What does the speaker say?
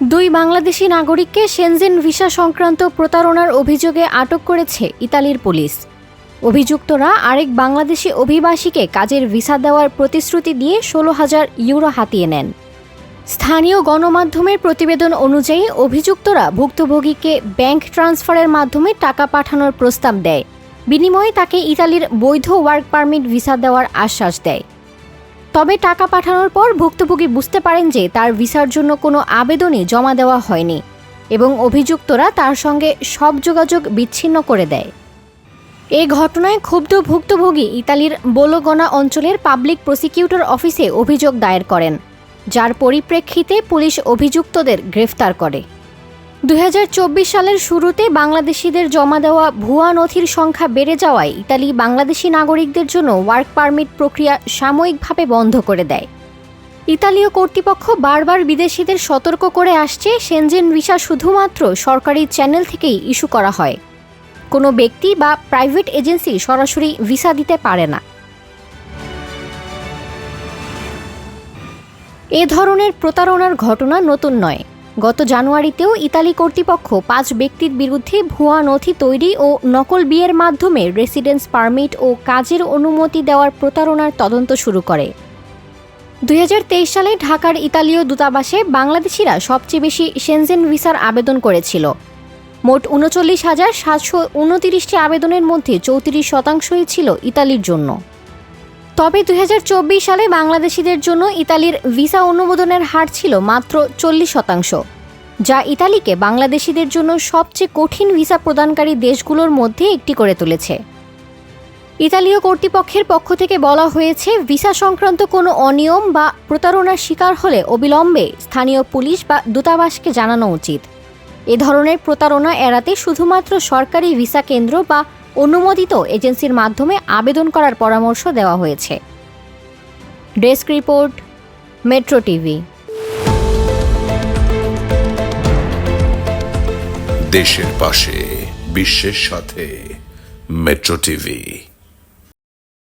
দুই বাংলাদেশি নাগরিককে Shenzhen visa সংক্রান্ত প্রতারণার অভিযোগে আটক করেছে ইতালির পুলিশ। অভিযুক্তরা আরেক বাংলাদেশি অভিবাসীকে কাজের ভিসা দেওয়ার প্রতিশ্রুতি দিয়ে ষোলো হাজার ইউরো হাতিয়ে নেন। স্থানীয় গণমাধ্যমের প্রতিবেদন অনুযায়ী অভিযুক্তরা ভুক্তভোগীকে ব্যাংক ট্রান্সফারের মাধ্যমে টাকা পাঠানোর প্রস্তাব দেয়। বিনিময়ে তাকে ইতালির বৈধ ওয়ার্ক পারমিট ভিসা দেওয়ার আশ্বাস দেয়। তবে টাকা পাঠানোর পর ভুক্তভোগী বুঝতে পারেন যে তার ভিসার জন্য কোনো আবেদনই জমা দেওয়া হয়নি এবং অভিযুক্তরা তার সঙ্গে সব যোগাযোগ বিচ্ছিন্ন করে দেয়। এ ঘটনায় ক্ষুব্ধ ভুক্তভোগী ইতালির বোলোগনা অঞ্চলের পাবলিক প্রসিকিউটর অফিসে অভিযোগ দায়ের করেন, যার পরিপ্রেক্ষিতে পুলিশ অভিযুক্তদের গ্রেফতার করে। দু হাজার চব্বিশ সালের শুরুতে বাংলাদেশিদের জমা দেওয়া ভুয়া নথির সংখ্যা বেড়ে যাওয়ায় ইতালি বাংলাদেশি নাগরিকদের জন্য ওয়ার্ক পারমিট প্রক্রিয়া সাময়িকভাবে বন্ধ করে দেয়। ইতালীয় কর্তৃপক্ষ বারবার বিদেশিদের সতর্ক করে আসছে সেনজেন ভিসা শুধুমাত্র সরকারি চ্যানেল থেকেই ইস্যু করা হয়। কোনো ব্যক্তি বা প্রাইভেট এজেন্সি সরাসরি ভিসা দিতে পারে না। এ ধরনের প্রতারণার ঘটনা নতুন নয়। গত জানুয়ারিতেও ইতালি কর্তৃপক্ষ পাঁচ ব্যক্তির বিরুদ্ধে ভুয়া নথি তৈরি ও নকল বিয়ের মাধ্যমে রেসিডেন্স পারমিট ও কাজের অনুমতি দেওয়ার প্রতারণার তদন্ত শুরু করে। দুই হাজার তেইশ সালে ঢাকার ইতালীয় দূতাবাসে বাংলাদেশিরা সবচেয়ে বেশি সেনজেন ভিসার আবেদন করেছিল। মোট উনচল্লিশ হাজার সাতশো উনতিরিশটি আবেদনের মধ্যে চৌত্রিশ শতাংশই ছিল ইতালির জন্য। তবে দুই সালে বাংলাদেশিদের জন্য ইতালির ভিসা অনুমোদনের হার ছিল মাত্র চল্লিশ শতাংশ, যা ইতালিকে বাংলাদেশিদের জন্য সবচেয়ে কঠিন ভিসা প্রদানকারী দেশগুলোর মধ্যে একটি করে তুলেছে। ইতালীয় কর্তৃপক্ষের পক্ষ থেকে বলা হয়েছে, ভিসা সংক্রান্ত কোনো অনিয়ম বা প্রতারণার শিকার হলে অবিলম্বে স্থানীয় পুলিশ বা দূতাবাসকে জানানো উচিত। এ ধরনের প্রতারণা এড়াতে শুধুমাত্র সরকারি ভিসা কেন্দ্র বা অনুমোদিত এজেন্সির মাধ্যমে আবেদন করার পরামর্শ দেওয়া হয়েছে। Desk report, Metro TV. দেশের পাশে, বিশ্বের সাথে, মেট্রো টিভি।